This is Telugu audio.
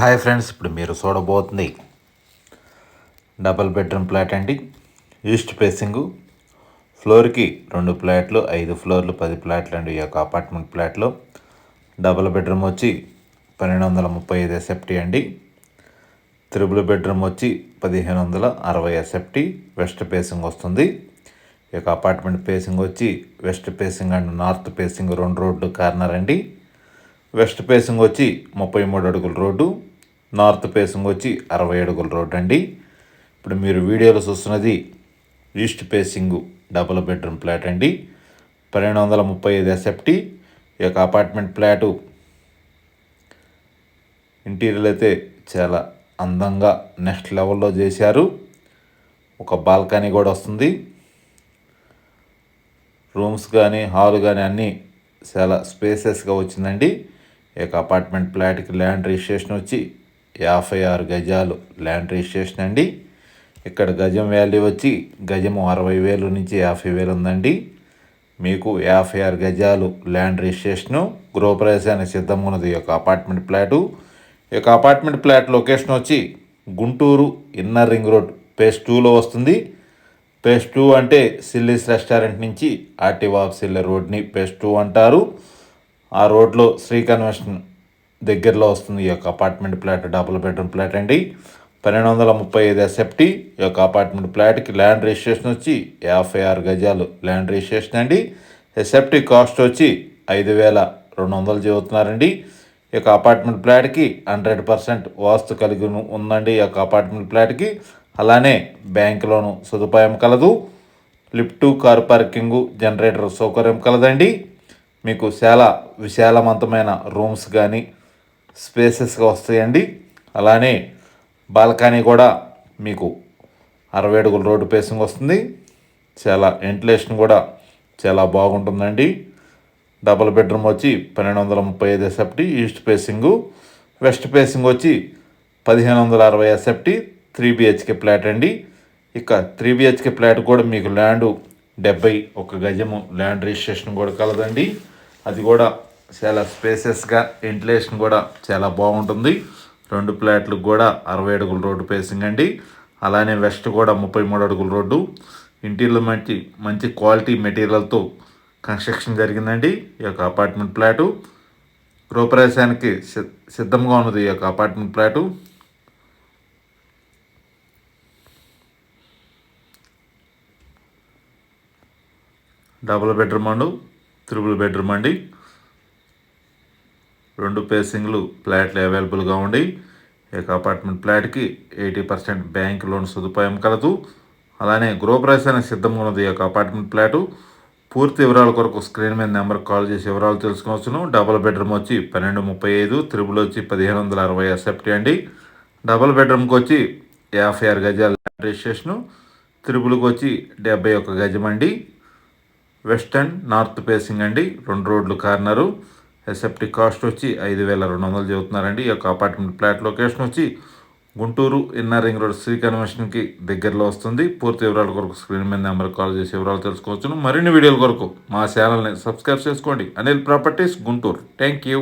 హాయ్ ఫ్రెండ్స్ ఇప్పుడు మీరు చూడబోతుంది డబల్ బెడ్రూమ్ ప్లాట్ అండి. ఈస్ట్ ఫేసింగు ఫ్లోర్కి రెండు ఫ్లాట్లు ఐదు ఫ్లోర్లు పది ఫ్లాట్లు అండి ఈ యొక్క అపార్ట్మెంట్ ప్లాట్లో డబల్ బెడ్రూమ్ వచ్చి పన్నెండు వందల ముప్పై ఐదు ఎస్ఎఫ్టీ అండి. త్రిబుల్ బెడ్రూమ్ వచ్చి పదిహేను వందల అరవై ఎస్ఎఫ్టీ వెస్ట్ ఫేసింగ్ వస్తుంది. ఈ యొక్క అపార్ట్మెంట్ ఫేసింగ్ వచ్చి west facing and north facing రెండు రోడ్లు కార్నర్ అండి. వెస్ట్ ఫేసింగ్ వచ్చి ముప్పై మూడు అడుగుల రోడ్డు. నార్త్ ఫేసింగ్ వచ్చి అరవై అడుగుల రోడ్ అండి. ఇప్పుడు మీరు వీడియోలో చూస్తున్నది east facing double bedroom flat అండి. పన్నెండు వందల ముప్పై ఐదు ఎస్ఎఫ్టీ ఈ యొక్క అపార్ట్మెంట్ ఫ్లాటు ఇంటీరియర్ అయితే చాలా అందంగా నెక్స్ట్ లెవెల్లో చేశారు. ఒక బాల్కనీ కూడా వస్తుంది. రూమ్స్ కానీ హాల్ కానీ అన్నీ చాలా స్పేసెస్గా వచ్చిందండి. ఈ యొక్క అపార్ట్మెంట్ ఫ్లాట్కి ల్యాండ్ రిజిస్ట్రేషన్ వచ్చి యాభై ఆరు గజాలు ల్యాండ్ రిజిస్ట్రేషన్ అండి. ఇక్కడ గజం వాల్యూ వచ్చి గజము అరవై వేలు నుంచి యాభై వేలు ఉందండి. మీకు యాభై ఆరు గజాలు ల్యాండ్ రిజిస్ట్రేషను గృహప్రవేశానికి సిద్ధంగా ఉన్నది ఈ యొక్క అపార్ట్మెంట్ ఫ్లాటు ఈ యొక్క అపార్ట్మెంట్ ఫ్లాట్ లొకేషన్ వచ్చి Guntur inner ring road phase టూలో వస్తుంది. పేస్ టూ అంటే సిల్లీస్ రెస్టారెంట్ నుంచి ఆర్టీవాప్ సిల్లె రోడ్ని పేస్ టూ అంటారు. ఆ రోడ్లో శ్రీ కన్వెన్షన్ దగ్గరలో వస్తుంది ఈ యొక్క apartment flat double bedroom flat అండి. పన్నెండు వందల ముప్పై ఐదు ఎస్ఎఫ్టీ ఈ యొక్క అపార్ట్మెంట్ ఫ్లాట్కి ల్యాండ్ రిజిస్ట్రేషన్ వచ్చి యాభై ఆరు గజాలు ల్యాండ్ రిజిస్ట్రేషన్ అండి. ఎస్ఎఫ్టీ కాస్ట్ వచ్చి ఐదు వేల రెండు వందలు చెబుతున్నారండి. ఈ యొక్క అపార్ట్మెంట్ ఫ్లాట్కి హండ్రెడ్ పర్సెంట్ వాస్తు కలిగి ఉందండి ఈ యొక్క అపార్ట్మెంట్ ఫ్లాట్కి అలానే బ్యాంక్ లోను సదుపాయం కలదు. లిఫ్ట్ కార్ పార్కింగు జనరేటర్ సౌకర్యం కలదండి. మీకు చాలా విశాలవంతమైన రూమ్స్ కానీ స్పేసెస్గా వస్తాయండి. అలానే బాల్కనీ కూడా మీకు అరవై అడుగుల రోడ్డు పేసింగ్ వస్తుంది. చాలా వెంటిలేషన్ కూడా చాలా బాగుంటుందండి. డబుల్ బెడ్రూమ్ వచ్చి పన్నెండు వందల ముప్పై ఐదు SFT east facing west facing వచ్చి పదిహేను వందల అరవై ఎస్ఎఫ్టీ త్రీ బిహెచ్కే ఫ్లాట్ అండి. ఇక త్రీ బిహెచ్కే ఫ్లాట్ కూడా మీకు ల్యాండ్ డెబ్బై ఒక గజము ల్యాండ్ రిజిస్ట్రేషన్ కూడా కలదండి. అది కూడా చాలా స్పేసెస్గా వెంటిలేషన్ కూడా చాలా బాగుంటుంది. రెండు ప్లాట్లకు కూడా అరవై అడుగుల రోడ్డు పేసింగ్ అండి. అలానే వెస్ట్ కూడా ముప్పై మూడు అడుగుల రోడ్డు. ఇంటీరియర్ మంచి మంచి క్వాలిటీ మెటీరియల్తో కన్స్ట్రక్షన్ జరిగిందండి. ఈ యొక్క అపార్ట్మెంట్ ప్లాటు గృహప్రవేశానికి సిద్ధంగా ఉన్నది ఈ యొక్క apartment flat double bedroom and triple bedroom అండి. రెండు పేసింగ్లు ఫ్లాట్లు అవైలబుల్గా ఉండి ఈ అపార్ట్మెంట్ ఫ్లాట్కి ఎయిటీ పర్సెంట్ బ్యాంక్ లోన్ సదుపాయం కలదు. అలానే గృహప్రవేశానికి సిద్ధంగా ఉన్నది ఈ యొక్క అపార్ట్మెంట్ ఫ్లాటు. పూర్తి వివరాల కొరకు స్క్రీన్ మీద నెంబర్ కాల్ చేసి వివరాలు తెలుసుకోవచ్చును. డబుల్ బెడ్రూమ్ వచ్చి పన్నెండు ముప్పై ఐదు త్రిబుల్ వచ్చి పదిహేను వందల అరవై ఎస్ఎఫ్టీ అండి. డబుల్ బెడ్రూమ్కి వచ్చి యాభై ఆరు గజాల రిజిస్ట్రేషను త్రిబుల్కి వచ్చి డెబ్బై ఒక్క గజం అండి వెస్టర్న్ నార్త్ ఫేసింగ్ అండి రెండు రోడ్లు కార్నరు. ఎసెప్టీ కాస్ట్ వచ్చి ఐదు వేల రెండు వందలు చెబుతున్నారండి. ఈ యొక్క అపార్ట్మెంట్ ఫ్లాట్ లొకేషన్ వచ్చి Guntur inner ring road Sri కన్వెన్షన్కి దగ్గరలో వస్తుంది. పూర్తి వివరాల కొరకు స్క్రీన్ మీద నెంబర్ కాల్ చేసి వివరాలు తెలుసుకోవచ్చు మరిన్ని వీడియోల కొరకు మా ఛానల్ని సబ్స్క్రైబ్ చేసుకోండి. Anil properties Guntur. Thank you